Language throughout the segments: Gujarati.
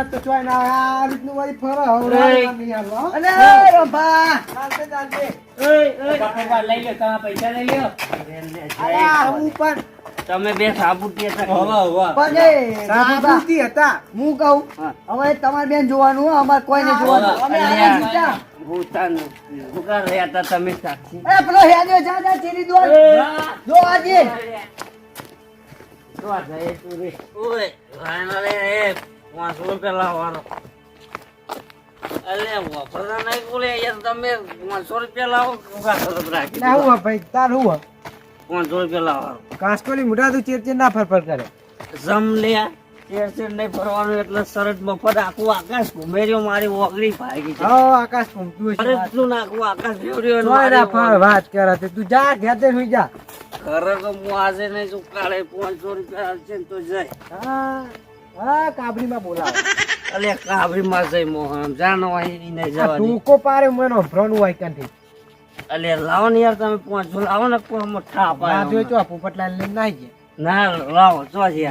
શરત તો ચોય ના આવે. આ રીતનું વળી ફરે હવે. અલે રંભા. ચાલશે, ચાલશે. ગફુરભાઈ લઈ લ્યો તમે પૈસા લઈ લ્યો. અરે હું પણ તમે બે સાબુતી હતા. પણ એ રંભા, સાબુતી હતા. હું કહું હવે તમારે બેન જોવાનું હો, અમારે કોઈને જોવાનું. અમે આ. ભૂતાનું ભૂકા રહ્યા હતા તમે સાક્ષી. એ પેલો હેજો જા જા ચીરી દો. જો આજે. તો આ જાય તું રે. ઓય, ભાઈ રે, એ, પાંચસો રૂપિયા લાવવાનો. અલે, વાપરતા નહીં બોલે, યાર, તમે પાંચસો રૂપિયા લાવો, રાખી ના હું ભાઈ તાર હું પાંચસો રૂપિયા લાવવાનો. કાસ્કોલી મોઢા તું ચેર ચેર ના ફરફર કરે. જમ લ્યા, ચેર ચેર નહીં ફરવાનું એટલે સરસ મફત આખું આકાશ ઘુમેર્યો મારી ઓગળી ભાગી છે. હા આકાશ ઘૂમતું તું નાખું આકાશ વાત કરે તું જા ઘેતે સુઈ જા. તો હું આજે નહીં કાલે પાંચસો રૂપિયા ને તો જાય. હા. હા કાબરીમાં બોલાવો. અલે કાબરી માં જઈ મોહન જાનો અહીં નહીં આ જવાની. ટૂંકો પારે મને ભ્રણ હોય કંઠી અલે લાવો ને યાર તમે પાંચસો લાવો ને મોટા ના જોઈ તો પોપટલાલ લઈને નાઈ ગયા. ના લાવો જો જે.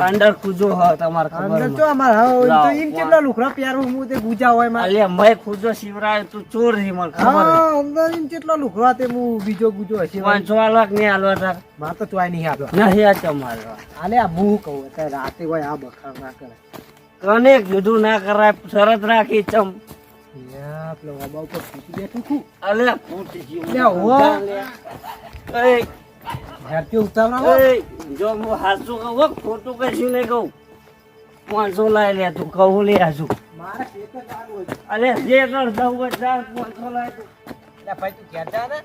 અંદર ખુજો હ તમારે ખબર અંદર તો અમાર હવે તો ઇન કેટલા લુખડા પ્યારો હું તે ગુજા હોયમાં અલે મેં ખુજો શિવરાય તું ચોર હી મને ખબર હા અંદર ઇન કેટલા લુખરા તે હું બીજો ગુજો હશે પાંચસો લાખ નહીં આલવા તાર મા તો ચોય નહીં આપલો નહીં આ તમાર. આલે આ હું કહું તે રાતે હોય આ બખાર ના કરે. કને કીધું ના કરાય શરત રાખી ચમ. પેલો બાબા ઉપર ફૂટી બેઠું છું અલે ફૂટી ગયું. લે, હો. એ ઉતાવળા જો હું હાચું કહું ખોટું કશું નહીં કહું. પાંચસો લાવી લે તું કહું લે હોય. અલે જે કર દઉં હોય પાંચસો લાવી તું. ભાઈ તું ઘેર ને.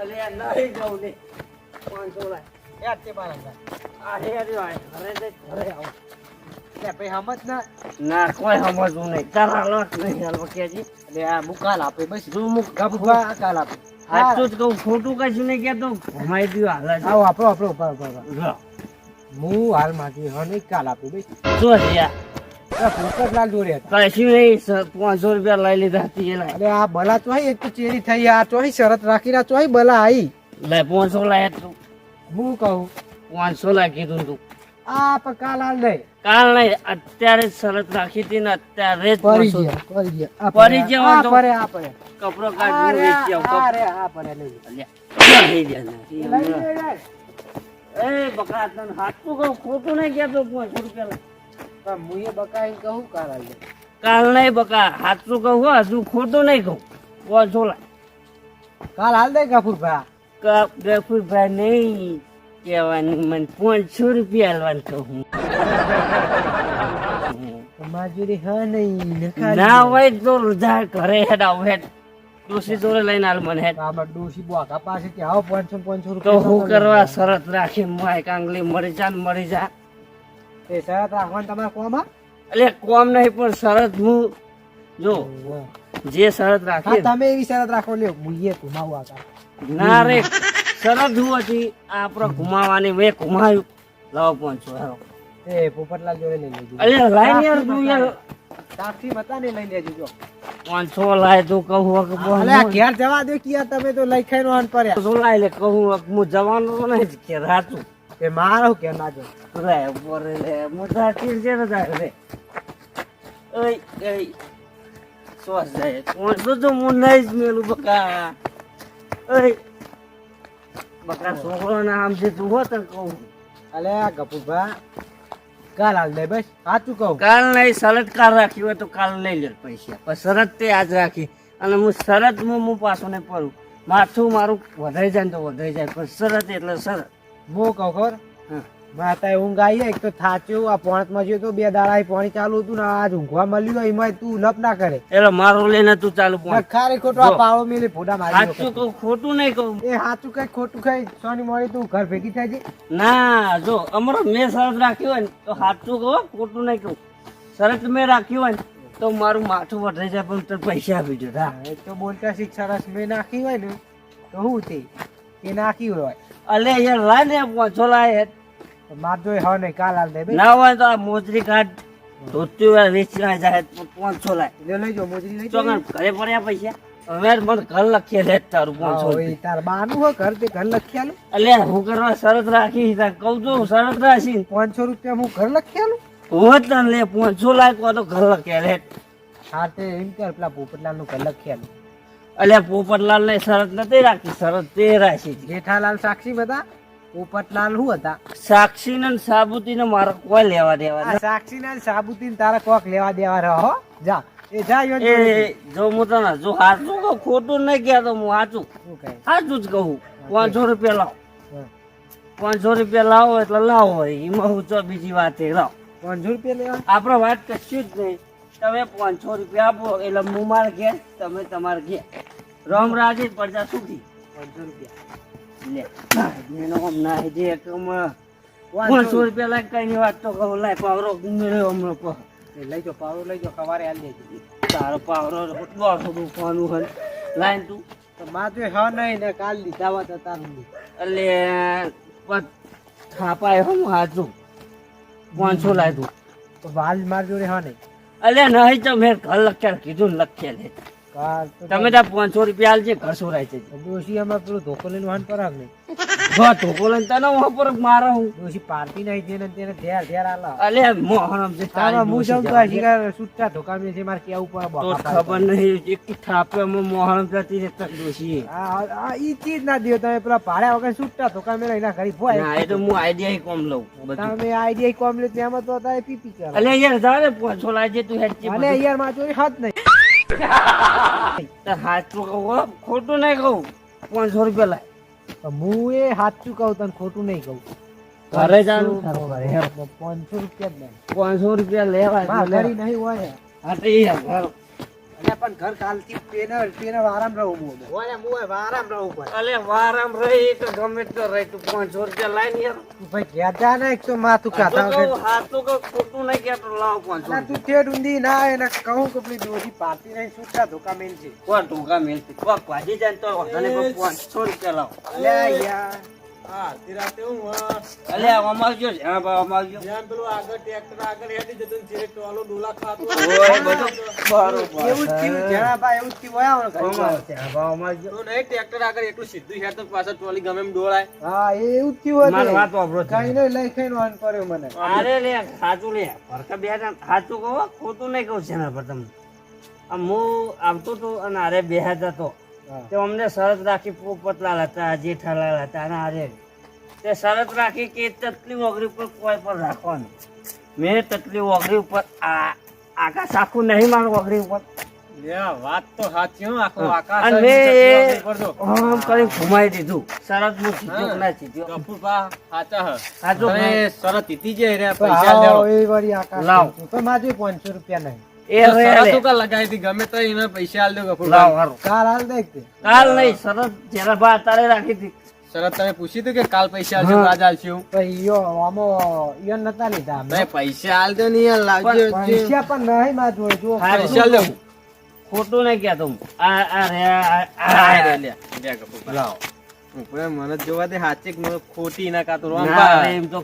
અલે આ નહીં જવું દે પાંચસો લાય. યાર તે બાર આ હે આ ઘરે ઘરે આવું. ના. ના કોઈ સમજવું નહીં. તારા લોટ નહીં કેજી. આ મુકાલ આપે બસ. તું મુક કાલ આપે. સાચું જ કહું ખોટું કશું નહીં કહેતો ભમાઈ દ્યું હાલ જ. આવો આપણો આપણો ઉપર ઉપર ઉપર. હું હાલમાંથી હા કાલ આપું બસ શું છે યાર? પોપટલાલ જોડે કશું નહીં પાંચસો રૂપિયા લઈ લીધા હતી અરે આ બલા ચોહી એક તો ચેરી થઈ આ શરત રાખી ના ચોહી બલા આઈ. લે પાંચસો લાય તું. હું કહું? પાંચસો લાય કીધું તું આ પણ કાલ હાલ નહીં કાલ નહીં અત્યારે શરત રાખી હતી ને અત્યારે જ પાંચસો ગયા ગયા ગયા. આ પડે, આ પડે. કપડો આ કાઢી રે, વેચી આ કપ- પડે, લઈ લે. લઈ જા એ બકરા તને હાચું કહું ખોટું નહીં તો પાંચસો રૂપિયા. પણ હું એ બકાઈને કહું કાલ હાલ કાલ નહીં બકા હાથું કહું હો હજુ ખોટું નહીં કહું. પાંચસો લાય. કાલ હાલ દે ગફુરભા કપ ગફુરભાઈ નહીં કહેવાનું મને પાંચસો રૂપિયા હાલવાનું કહું મજૂરી હ નહીં ને હોય તો રુધાર ઘરે હેડ આવ હેડ. ડોસી જોડે લઈને હાલ મને. હેડ ડોસી બોકા પાસે કે આવો પાંચસો ને રૂપિયા તો હું કરવા શરત રાખી માય કાંગલી મરી જા મરી જા. એ શરત રાખવાનું તમારા કોમાં એટલે કોમ નહીં પણ શરત હું જો જે શરત રાખી તમે એવી શરત રાખો લ્યો મુઈએ ઘુમાવું આ ના રે શરત હું હતી આપણે ઘુમાવાની મેં ઘુમાયું. લાવો પાંચસો હેરો એ પોપટલાલ જોડે લઈ લેજો. અલે લાય યાર તું યાર. સાક્ષી મતા ને લઈ લેજો જો. પાંચસો લાય તું કહું કે અલે ઘેર જવા દે કિયા તમે તો લખાઈ નો અન પડ્યા. સો લાય લે કહું હું જવાનો તો નહીં કે રાતું. એ મારો કે ના જો. રે ઉપર લે મોટા તીર છે ને તારે રે ઓય ઓય શ્વાસ જાય. પાંચસો તો હું નહીં જ મેલું બકા. ઓય બકા છોકરો ના આમ છે તું હોત કહું. અલે ગપુભા કાલ હાલ દે બસ. સાચું કહું. કાલ નહીં શરત કાલ રાખી હોય તો કાલ લઈ લે પૈસા. પણ શરત તે આજ રાખી. અને હું શરત હું હું પાછો નહીં પડું. માથું મારું વધાઈ જાય ને તો વધાઈ જાય પણ શરત એટલે શરત. હું કહું ખબર. માતા ઊંઘ આવી એક તો થાચ્યું આ પોણતમાં જ્યો તો બે દાડા પાણી ચાલુ હતું ને આજ ઊંઘવા મળ્યું એમાં તું લપ ના કરે. એટલે મારું લઈને તું ચાલુ ખારે ખારી ખોટું આ પાળો મેલી ફોટા મારી સાચું કહું ખોટું નહીં કહું. એ સાચું કઈ ખોટું કઈ સોની મળી તું ઘર ભેગી થાય છે? ના જો અમારો મેં શરત રાખ્યું હોય ને તો સાચું કહો ખોટું નહીં કહું. શરત મેં રાખ્યું હોય ને તો મારું માથું વધે જાય પણ તને પૈસા આપી દો હા એ તો બોલતા શીખ સરસ મેં નાખી હોય ને તો શું તે એ નાખ્યું હોય. અલે યાર લાય ને પાંચસો લાય તો માર જોઈ હવે નહીં કાલ હાલ દે ના હોય તો આ મોજરી કાઢ. ધોતી હોય વેચી જાય પાંચસો લાય. લે લઈ જો મોજરી લઈ ચોકન ઘરે પડ્યા પૈસા હવે મને ઘર લખીએ લે તારું પાંચસો તાર બાનું હો ઘર તે ઘર લખી આલું. હું કરવા શરત રાખી કહું છું શરત રાખી પાંચસો રૂપિયા હું ઘર લખી આલું? હું તને લે પાંચસો લાખ તો ઘર લખે લે. સાથે એમ પેલા પોપટલાલનું ઘર ખેલ અલ્યા પોપટલાલ ને શરત નથી રાખી શરત તે રાખી જેઠાલાલ સાક્ષી બધા? પોપટલાલ શું હતા? સાક્ષી ને સાબુતી ને મારે કોઈ લેવા દેવા સાક્ષી ના. સાબુતી તારા કોક લેવા દેવા રહો જા. એ જા યો એ જો હું તને જો સાચું કહું ખોટું નહીં કહેતો હું સાચું સાચું જ કહું. પાંચસો રૂપિયા લાવ. પાંચસો રૂપિયા લાવો એટલે લાવો એમાં હું તો બીજી વાત એ લાવો. પાંચસો રૂપિયા લેવા? આપણે વાત કશું જ નહીં. તમે પાંચસો રૂપિયા આપો એટલે હું મારે ઘેર તમે તમારે ઘેર. રામ રાજી પડતા સુખી. પાંચસો રૂપિયા. લે. એનો આમ ના જે એકમ પાંચસો રૂપિયા લાગ કઈ ની વાત તો કહું લાય પાવરો મેળવ્યો હમણાં પા. લઈ જાઓ પાવરો લઈ જાઓ સવારે આલી દેજો. તારો પાવરો દોઢસો રૂપિયાનું હન લાઈન તું. તો માથે હ નહીં ને કાલ લીધા હોત તો તારું એટલે થાપાય હું હાચું. પાંચસો તો. વાલ મારજો જોડે હા નહીં અલ્યા નહીં તો મેં ઘર લખ્યા કીધું લખ્યા લે તો તમે ત્યાં પાંચસો રૂપિયા આલજે ઘર સોરાય છે. ડોશી અમાર પેલું ધોકો લઈને વાહન પરાગ નહીં જો ધોકો લઈને તને હું પર મારો હું. ડોશી પાર્ટી નહીં તેને આલા તારા હું તો શિકાર ધોકા મેં છે મારે તો ખબર નહીં એક થાપેમાં મોહરમ જતી રે તક ડોશી. આ આ ઈ ચીજ ના દેવ તમે પેલા ભાડ્યા વગર સુટ્ટા ધોકા મેં એના ઘરી ભોય. ના એ તો હું આઈડિયા કોમ લઉં તમે આઈડિયા કોમ લે તેમાં તો તારે પીપી ચાલે અલ્યા યાર જાવે પાંચસો લાવજે તું હેડ અને યારમાં ચોરી હાથ નહીં. હાથ તો કહું ખોટું નહીં કહું. પાંચસો રૂપિયા લાય. હું એ સાચું કહું તને ખોટું નહીં કહું. ઘરે હેડ. પાંચસો રૂપિયા પાંચસો રૂપિયા લેવા નહીં હોય. હા તો એ ઘર અલ્યા પણ ઘર કાલથી પેને પેને વારામ રહું હું હોય હું વારામ રહું પણ. અલે વારામ રહી તો ગમે તો રહી તું પાંચસો રૂપિયા લાય ને યાર. તું ભાઈ જા ને એક તો માથું તો કાઢા વગર. કહું, હા તો કહું, ખોટું નહીં કહેતો લાવ પાંચસો ના તું ઠેઠ ઊંધી ના આવે ને કહું કે પેલી ડોશી પાર્ટી નહીં છૂટા ધોકા મેલ છે? કોણ ઢોકા મેલતી? કોક ભાજી જાય તો વાંધો નહીં, પાંચસો રૂપિયા લાવો. અલ્યા યાર. અલે આમાં જો હા બા આમાં જો ઓય બધું બરોબર એવું જ થયું જણા ભાઈ એવું જ થયું હોય આવવાનું ઘરમાં. આમાં છે, હા બા આમાં જો હા એવું જ થયું મારી વાત વાપરો કઈ નહીં લઈ ખાઈને વાન કર્યો મને. અરે લે સાચું લે. ભરકા બે સાચું કહો ખોટું નહીં કહું છે પર તમને. આમ હું આવતો તો અને અરે બે જતો હા. તો અમને શરત રાખી પોપટલાલ હતા જેઠાલાલ હતા અને અરે તે શરત રાખી કે તકલી ઓગરી ઉપર કોઈ પર રાખવાનું. મેં તકલી ઓગરી ઉપર આ આકાશ આખું નહીં મારું ઓગરી ઉપર. વાત તો સાચી આખો અને કરી ઘુમાઈ દીધું. શરત હું. ના સીધો સાચું કહું. પૈસા એ વળી આકાશ લાવ. તો માજે પાંચસો રૂપિયા નહીં. એ રે લે. લગાવી હતી ગમે તો એને પૈસા આલ દો લાવ હારું. કાલ હાલ દેખ કાલ નહીં શરત જરા બા તારે રાખી હતી શરત તમે પૂછી હતું કે કાલ પૈસા આલશો કે આજ આલશું પછી યો આમાં નતા લીધા. પૈસા આલ દો ને યાર લાવજો પૈસા પણ નહીં માં જોડે જો પૈસા આલ ખોટું નહીં કહેતો હું. આ આ રે આ- આ રે. લાવો ઉપરે મને જોવા દે હાચી ખોટી ના કાતો ના એમ તો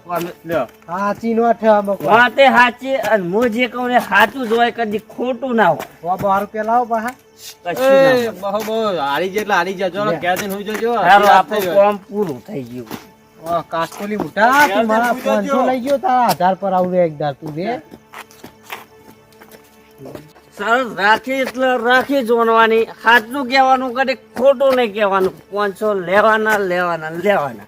લ્યો. હા ચીનો અઠે વાતે હાચી અને હું જે કહું ને સાચું જ હોય કદી ખોટું ના હોય. બાર રૂપિયા લાવો પાછા. કશું ના બહુ બહુ હારી જાય હારી જજો લે. ક્યાં જઈને હુઈ જજો. આપણું કામ પૂરું થઈ ગયું. ઓ, કાસકોલી તું મારા પાંચસો લઈ ગયો તારા આધાર પર આવું એક દાર તું સરસ રાખી એટલે રાખી જોડવાની સાચું કહેવાનું કદી ખોટું નહીં કહેવાનું. પાંચસો લેવાના લેવાના લેવાના.